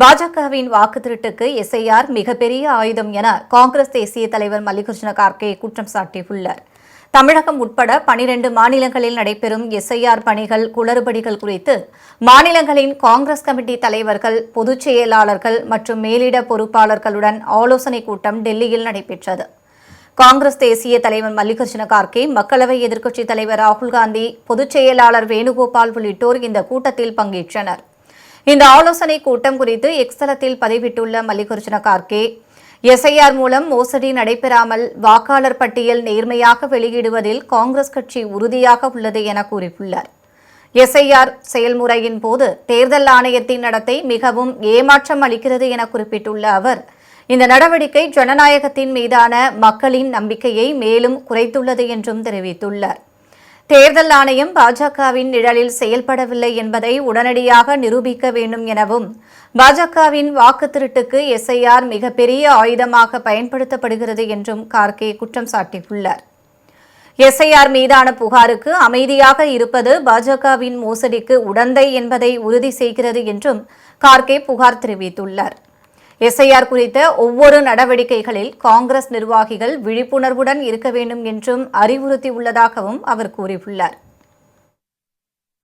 பாஜகவின் வாக்கு திருட்டுக்கு எஸ்ஐஆர் மிகப்பெரிய ஆயுதம் என காங்கிரஸ் தேசிய தலைவர் மல்லிகார்ஜுன கார்கே குற்றம் சாட்டியுள்ளார். தமிழகம் உட்பட பனிரெண்டு மாநிலங்களில் நடைபெறும் எஸ்ஐஆர் பணிகள் குளறுபடிகள் குறித்து மாநிலங்களின் காங்கிரஸ் கமிட்டி தலைவர்கள் பொதுச் செயலாளர்கள் மற்றும் மேலிட பொறுப்பாளர்களுடன் ஆலோசனைக் கூட்டம் டெல்லியில் நடைபெற்றது. காங்கிரஸ் தேசிய தலைவர் மல்லிகார்ஜுன கார்கே மக்களவை எதிர்க்கட்சித் தலைவர் ராகுல்காந்தி பொதுச் செயலாளர் வேணுகோபால் உள்ளிட்டோர் இந்த கூட்டத்தில் பங்கேற்றனர். இந்த ஆலோசனை கூட்டம் குறித்து எக்ஸ்தலத்தில் பதிவிட்டுள்ள மல்லிகார்ஜுன கார்கே எஸ்ஐஆர் மூலம் மோசடி நடைபெறாமல் வாக்காளர் பட்டியல் நேர்மையாக வெளியிடுவதில் காங்கிரஸ் கட்சி உறுதியாக உள்ளது என கூறியுள்ளார். எஸ்ஐஆர் செயல்முறையின் போது தேர்தல் ஆணையத்தின் நடத்தை மிகவும் ஏமாற்றம் அளிக்கிறது என குறிப்பிட்டுள்ள அவர் இந்த நடவடிக்கை ஜனநாயகத்தின் மீதான மக்களின் நம்பிக்கையை மேலும் குறைத்துள்ளது என்றும் தெரிவித்துள்ளார். தேர்தல் ஆணையம் பாஜகவின் நிழலில் செயல்படவில்லை என்பதை உடனடியாக நிரூபிக்க வேண்டும் எனவும் பாஜகவின் வாக்கு திருட்டுக்கு எஸ்ஐஆர் மிகப்பெரிய ஆயுதமாக பயன்படுத்தப்படுகிறது என்றும் கார்கே குற்றம் சாட்டியுள்ளார். எஸ்ஐஆர் மீதான புகாருக்கு அமைதியாக இருப்பது பாஜகவின் மோசடிக்கு உடந்தை என்பதை உறுதி செய்கிறது என்றும் கார்கே புகார் தெரிவித்துள்ளார். எஸ்ஐஆர் குறித்த ஒவ்வொரு நடவடிக்கைகளில் காங்கிரஸ் நிர்வாகிகள் விழிப்புணர்வுடன் இருக்க வேண்டும் என்றும் அறிவுறுத்தியுள்ளதாகவும் அவர் கூறியுள்ளார்.